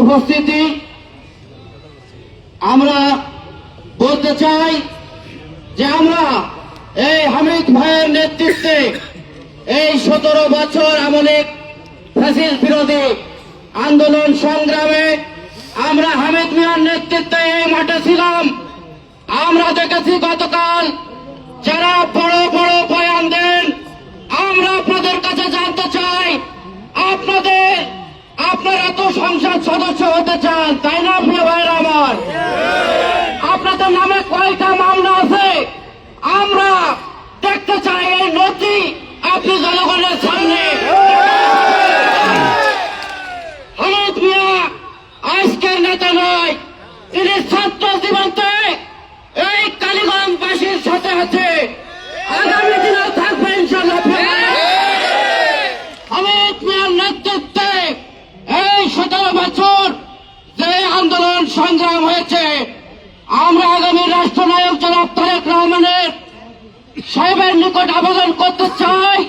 উপস্থিতি আমরা বলতে চাই যে আমরা এই হামিদ ভাইয়ের নেতৃত্বে এই সতেরো বছর আমলিক ফ্যাসিস বিরোধী আন্দোলন সংগ্রামে আমরা হামিদ মিয়ার নেতৃত্বে এই মাঠে ছিলাম। আমরা দেখেছি গতকাল যারা বড় বড় বয়ান দেন, আমরা আপনাদের কাছে জানতে চাই, আপনাদের আপনারা তো সংসদ সদস্য হতে চান, তাই না, প্রিয় ভাইয়ের আমার? আপনাদের নামে কয়টা মামলা আছে? আমরা দেখতে চাই এই নথি আপনি জনগণের সামনে। হলুদ মিয়া আজকের নেতা নয়, তিনি ছাত্র জীবনতে এই কালীগঞ্জবাসীর সাথে আছে আগামী দিনেও থাকবে ইনশাল্লাহ হামিদ মিয়ার নেতৃত্বে এই সতেরো বছর যে আন্দোলন সংগ্রাম হয়েছে। আমরা আগামী রাষ্ট্রনায়ক জনাব তারেক রহমানের সাহেবের নিকট আবেদন করতে চাই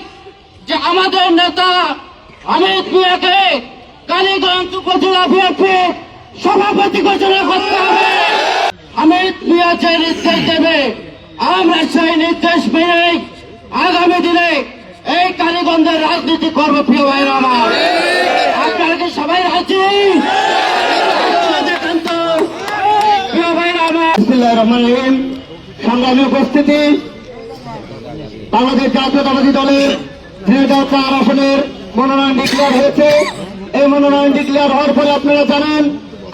যে আমাদের নেতা অমিত মিয়াকে কালীগঞ্জ উপজেলা বিএনপি সভাপতি ঘোষণা করতে হবে। অমিত মিয়া যে নির্দেশ দেবে, আমরা সেই নির্দেশ মেনেই আগামী দিনে এই কালীগঞ্জের রাজনীতি করব, প্রিয় ভাইয়ের আমার আপনারা কি সবাই রাজি দেখেন তো প্রিয় ভাইয়ের রহমানির রহিম সংগ্রামী উপস্থিতি, বাংলাদেশ জাতীয়তাবাদী দলের ঝিনাইদহ চার আসনের মনোনয়ন ডিক্লেয়ার হয়েছে। এই মনোনয়ন ডিক্লেয়ার হওয়ার পরে আপনারা জানেন,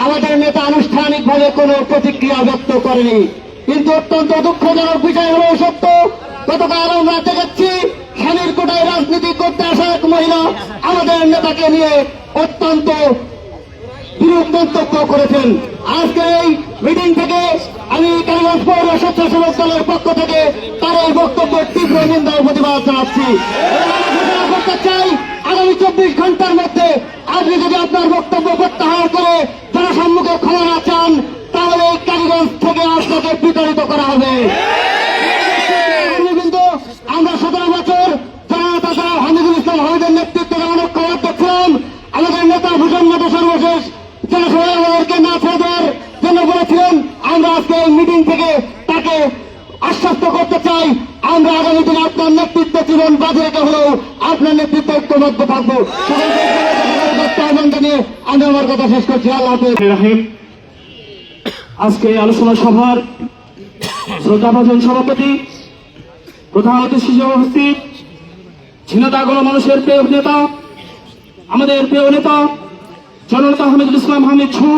আমাদের নেতা আনুষ্ঠানিকভাবে কোনো প্রতিক্রিয়া ব্যক্ত করেনি। কিন্তু অত্যন্ত দুঃখজনক বিষয় হলো সত্য, গতকাল আমরা দেখেছি স্বামীর কোটায় রাজনীতি করতে আসা এক মহিলা আমাদের নেতাকে নিয়ে অত্যন্ত বিরূপ মন্তব্য করেছেন। আজকে এই মিটিং থেকে আমি কালীগঞ্জ পৌর স্বেচ্ছাসেবক দলের পক্ষ থেকে তার এই বক্তব্যের তীব্র নিন্দা প্রতিবাদ জানাচ্ছি। করতে চাই, আগামী চব্বিশ ঘণ্টার মধ্যে আপনি যদি আপনার বক্তব্য প্রত্যাহার করে জনসম্মুখে ক্ষমা না চান, তাহলে কালীগঞ্জ থেকে আপনাকে বিতাড়িত করা হবে কিন্তু আমরা সতেরো বছর জনতা দল হামিদুল ইসলাম হামিদের নেতৃত্বে যেমন ঐক্যবদ্ধ ছিলাম আমাদের নেতা ভূষণ মতো সর্বশেষ জনসভায় ছেড়ে দেওয়ার জন্য বলেছিলেন আমরা আজকে এই মিটিং থেকে তাকে আশ্বস্ত করতে চাই। আমরা আগামী দিনে আপনার নেতৃত্ব জীবন রেখে হলেও আপনার নেতৃত্বে ঐক্যবদ্ধ থাকব। ধন্যবাদ আমি আমার কথা শেষ করছি। আল্লাহ আজকে আলোচনা সভার শ্রদ্ধাভাজন সভাপতি, প্রধান অতিথি উপস্থিত ঝিনাদাগুলো মানুষের প্রিয় নেতা, আমাদের প্রিয় নেতা, জননেতা হামিদুল ইসলাম হামিদ সহ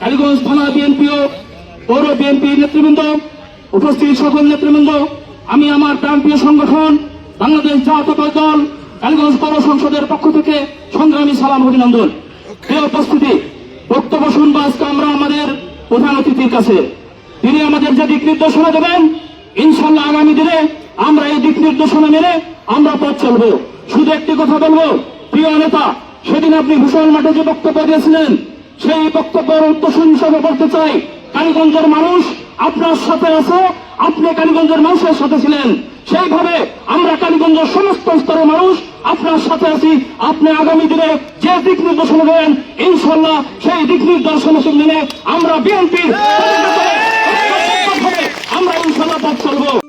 কালীগঞ্জ থানা বিএনপিও পৌর বিএনপি নেতৃবৃন্দ উপস্থিত সকল নেতৃবৃন্দ আমি আমার প্রান্তীয় সংগঠন বাংলাদেশ জাতীয় দল কালীগঞ্জ পৌর সংসদের পক্ষ থেকে সংগ্রামী সালাম অভিনন্দন। প্রিয় উপস্থিতি বক্তব্য শুনব আজকে আমরা আমাদের প্রধান অতিথির কাছে। তিনি আমাদের যে দিক নির্দেশনা দেবেন ইনশাল্লাহ আগামী দিনে আমরা এই দিক নির্দেশনা মেনে আমরা পথ চলবো। শুধু একটি কথা বলব প্রিয় নেতা সেদিন আপনি ভূষণ মাঠে যে বক্তব্য দিয়েছিলেন সেই বক্তব্যের উত্তরসূরি হিসেবে বলতে চাই, কালীগঞ্জের মানুষ আপনার সাথে আছে, আপনি কালীগঞ্জের মানুষের সাথে ছিলেন। সেইভাবে আমরা কালীগঞ্জের সমস্ত স্তরের মানুষ আপনার সাথে আছি। আপনি আগামী দিনে যে দিক নির্দেশন দেবেন ইনশাল্লাহ সেই দিক নির্দেশন দিনে আমরা বিএনপির আমরা ইনশাল্লাহ পথ চলবো।